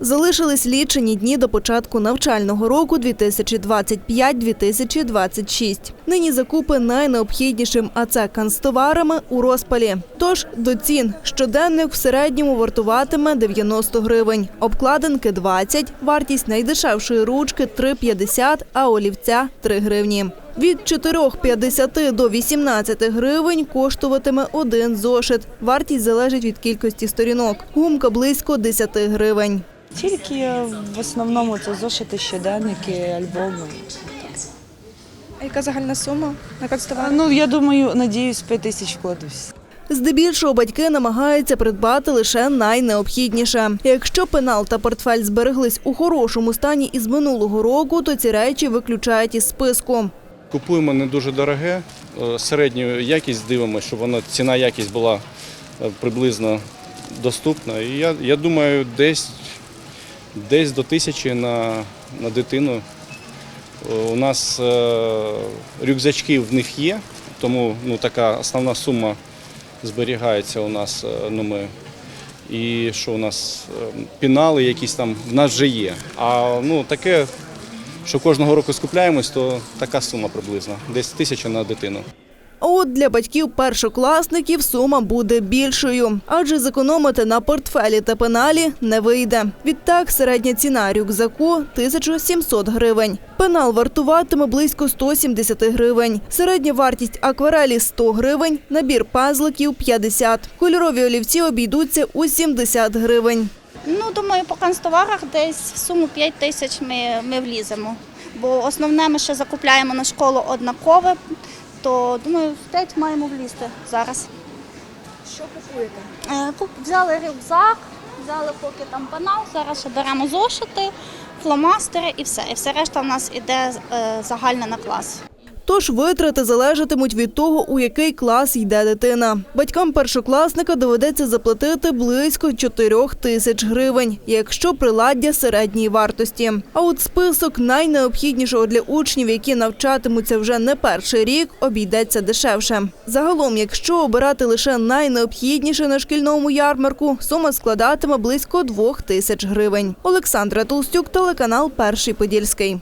Залишились лічені дні до початку навчального року 2025-2026. Нині закупи найнеобхіднішим, а це канцтоварами у розпалі. Тож до цін щоденник в середньому вартуватиме 90 гривень, обкладинки 20, вартість найдешевшої ручки 3,50, а олівця 3 гривні. Від 4,50 до 18 гривень коштуватиме один зошит. Вартість залежить від кількості сторінок. Гумка близько 10 гривень. Тільки в основному це зошити, щоденники, альбоми. А яка загальна сума на канцтовар? Ну я думаю, надіюсь, 5 тисяч вкладусь. Здебільшого батьки намагаються придбати лише найнеобхідніше. Якщо пенал та портфель збереглись у хорошому стані із минулого року, то ці речі виключають із списку. Купуємо не дуже дороге, е, середню якість дивимося, щоб вона ціна якість була е, приблизно доступна. І я, я думаю, десь, десь до тисячі на, на дитину. Е, У нас е, рюкзачки в них є, тому ну, така основна сума зберігається у нас. е, Ну, ми, і що у нас пінали якісь там в нас вже є. А ну, таке що кожного року скупляємось, то така сума приблизно, десь тисяча на дитину. А от для батьків першокласників сума буде більшою, адже зекономити на портфелі та пеналі не вийде. Відтак середня ціна рюкзаку 1700 гривень. Пенал вартуватиме близько 170 гривень. Середня вартість акварелі 100 гривень, набір пазликів 50. Кольорові олівці обійдуться у 70 гривень. Ну, думаю, по канцтоварах десь в суму 5 тисяч ми, ми вліземо. Бо основне ми ще закупляємо на школу однакове, то думаю, в 5 маємо влізти зараз. Що купуєте? Е, куп- Взяли рюкзак, взяли поки там пенал, зараз ще беремо зошити, фломастери і все. І все решта в нас іде е, загальне на клас. Тож витрати залежатимуть від того, у який клас йде дитина. Батькам першокласника доведеться заплатити близько 4 тисяч гривень, якщо приладдя середньої вартості. А от список найнеобхіднішого для учнів, які навчатимуться вже не перший рік, обійдеться дешевше. Загалом, якщо обирати лише найнеобхідніше на шкільному ярмарку, сума складатиме близько 2 тисяч гривень. Олександра Толстюк, телеканал Перший Подільський.